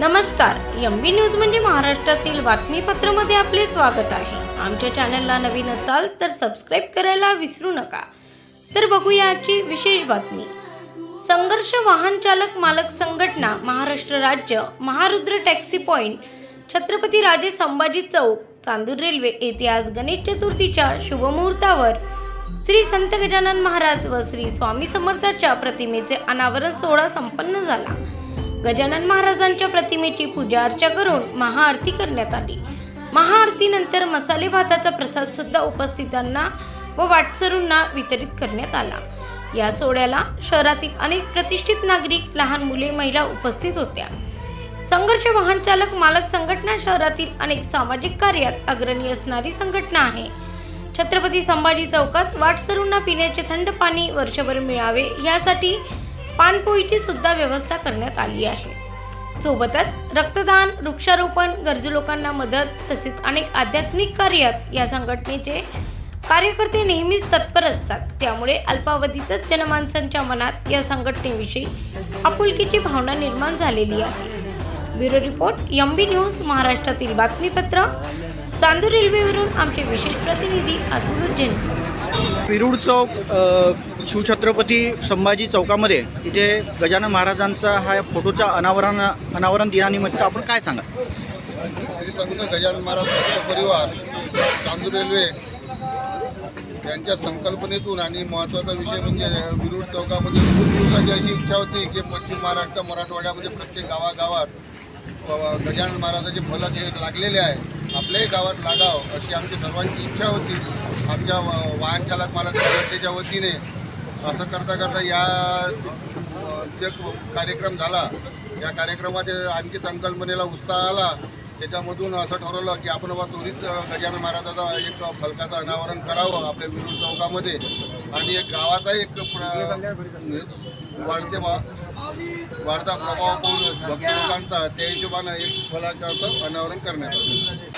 नमस्कार M B news म्हणजे महाराष्ट्रातील बातमीपत्रामध्ये आपले स्वागत आहे. आमच्या चॅनलला नवीन असाल तर सबस्क्राईब करायला विसरू नका. तर बघूया आजची विशेष बातमी. संघर्ष वाहन चालक मालक संघटना महाराष्ट्र राज्य महारुद्र टॅक्सी पॉइंट छत्रपती राजे संभाजी चौक चांदूर रेल्वे येथे आज गणेश चतुर्थीच्या शुभमुहूर्तावर श्री संत गजानन महाराज व श्री स्वामी समर्थाच्या प्रतिमेचे अनावरण सोहळा संपन्न झाला. गजानन महाराजांच्या प्रतिमेची पूजा अर्चा करून महाआरती करण्यात आली. महाआरतीनंतर मसाले भाताचा प्रसाद सुद्धा उपस्थितांना व वाटसरूंना वितरित करण्यात आला. या सोहळ्याला शहरातील अनेक प्रतिष्ठित नागरिक लहान मुले महिला उपस्थित होत्या. संघर्ष वाहन चालक मालक संघटना शहरातील अनेक सामाजिक कार्यात अग्रणी असणारी संघटना आहे. छत्रपती संभाजी चौकात वाटसरूंना पिण्याचे थंड पाणी वर्षभर मिळावे यासाठी पाणपोईची सुद्धा व्यवस्था करण्यात आली आहे. सोबतच रक्तदान वृक्षारोपण गरजू लोकांना मदत तसेच अनेक आध्यात्मिक कार्यात या संघटनेचे कार्यकर्ते नेहमीच तत्पर असतात. त्यामुळे अल्पावधीतच जनमानसांच्या मनात या संघटनेविषयी आपुलकीची भावना निर्माण झालेली आहे. Bureau report M B news महाराष्ट्रातील बातमीपत्र चांदूर रेल्वेवरून आमचे विशेष प्रतिनिधी अतुल उज्जैन. विरुड चौक शिवछत्रपती संभाजी चौकामध्ये इथे गजानन महाराजांचा हा फोटोचा अनावरण अनावरण दिनानिमित्त आपण काय सांगा गजानन महाराज भक्त परिवार चांदूर रेल्वे यांच्या संकल्पनेतून आणि महत्त्वाचा विषय म्हणजे विरुड चौकामध्ये खूप दिवसाची अशी इच्छा होती की पश्चिम महाराष्ट्र मराठवाड्यामध्ये प्रत्येक गावागावात गजानन महाराजाचे फलक हे लागलेले आहे. आपल्याही गावात लागाव अशी आमची सर्वांची इच्छा होती. आमच्या वाहन चालक मालक संघटनेच्या वतीने. असं करता करता या जे कार्यक्रम झाला. या कार्यक्रमात आणखी संकल्पनेला उत्साह आला. त्याच्यामधून असं ठरवलं की आपण बाबा त्वरित गजानन महाराजाचा एक फलकाचं अनावरण करावं आपल्या विरुद्ध चौकामध्ये. आणि एक गावाचा एक वाढते वा- वाढता प्रभाव पाहून भक्त लोकांचा त्या हिशोबानं एक फलकाचं अनावरण करण्यात आलं.